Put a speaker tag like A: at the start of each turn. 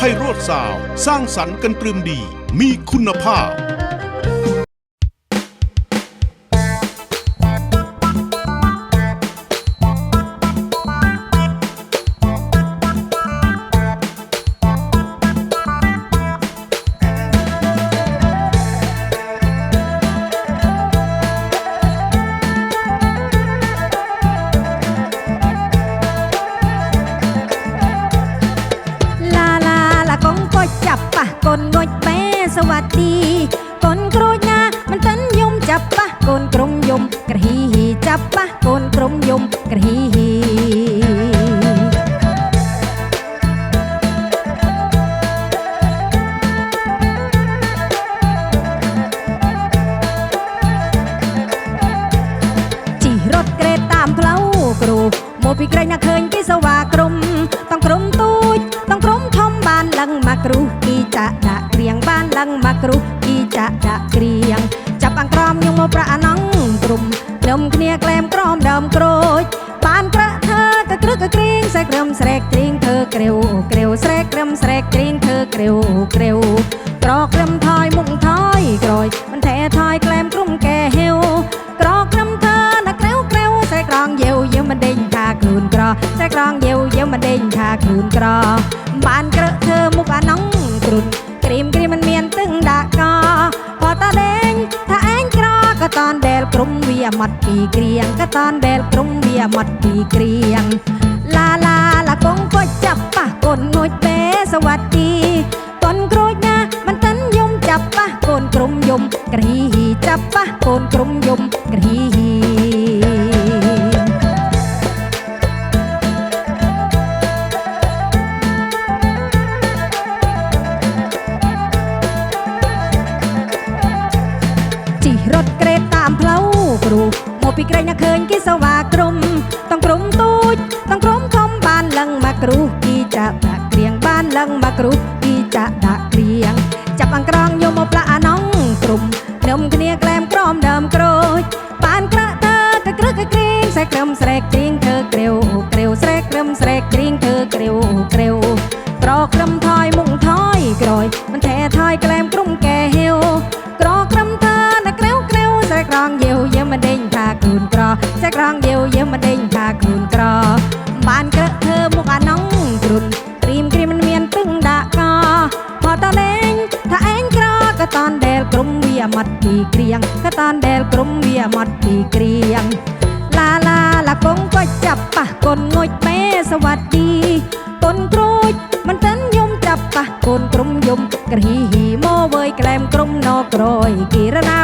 A: ไพโรธสาว สร้างสรรค์กันตรึมดี มีคุณภาพ
B: บปะกนงดแม่สวัสดีกนโกรธงามันตันยมจับปะกนกรมยมกระหีหีจับปะกนกรม ប្រាក់អណងក្រុមភ្នំគ្នាក្លែមក្រមដើមក្រូចបានក្រាក់ថាកក្រឹកកក្រៀងស្រែកក្រឹមស្រែកក្រៀងធ្វើក្រាវក្រាវស្រែកក្រឹមស្រែកក្រៀងធ្វើក្រាវក្រាវក្រក្រឹមថយមុខថយក្រោយមិនថែថយក្លែមក្រុមកែហេវក្រក្រឹមថាណាក្រាវក្រាវស្រែកក្រងយាវយាវមិនដេញថាខ្លួនក្រស្រែកក្រងយាវយាវមិនដេញថាខ្លួនក្របានក្រឹកធ្វើមុខអាណងគ្រុនក្រៀម ตอนเดลกรุมเวียมัดปีเกรียงก็ตอนเดลกรุมเวียมัดปีเกรียง ลาลาละกงก็จับปะกนงดเบสวัสดีตนโกรธนะมันตันยมจับปะกนกรมยมกระหีหีจับปะกนกรมยมกระหีหีจีรถ គ្រូមកពីក្រែកអ្នកឃើញគេសវាក្រុមតង់ក្រុមទូចតង់ក្រុមខំបានលឹងមកគ្រូគេចាក់ដាក់គ្រៀងបានលឹងមកគ្រូគេចាក់ដាក់គ្រៀងចាប់អង្ក្រងយកមកផ្លាក់អាណងក្រុមនំគ្នាក្លែមក្រមដើមក្រូចបានក្រាក់តាកក្រឹកកគ្រៀងស្រែកក្រុមស្រែកគ្រៀងធ្វើក្រាវក្រាវស្រែកក្រុមស្រែកគ្រៀងធ្វើក្រាវក្រាវត្រក្រឹមថយមុខថយក្រោយមិនថែថយក្លែមក្រុមកែហាវ យើងមិនដេញថាខ្លួនក្រចាក្រងយាវយើងមិនដេញថាខ្លួនក្រ បានក្រឹកធ្វើមុខអាណងគ្រុនព្រីមគ្រីមមិនមានទឹងដាក់កផតលេងថាឯងក្រក៏តាន់ដែលក្រុមវាមាត់ពីគ្រៀងក៏តាន់ដែលក្រុមវាមាត់ពីគ្រៀងឡាឡាឡាកងក៏ចាប់ប៉ះកូនងុយមេសវត្តីកូនគ្រូចមិនទាន់យំចាប់ប៉ះកូនក្រុមយំក្រហ៊ីហ៊ីមកវើយក្លែមក្រុមណក្រយគិរណា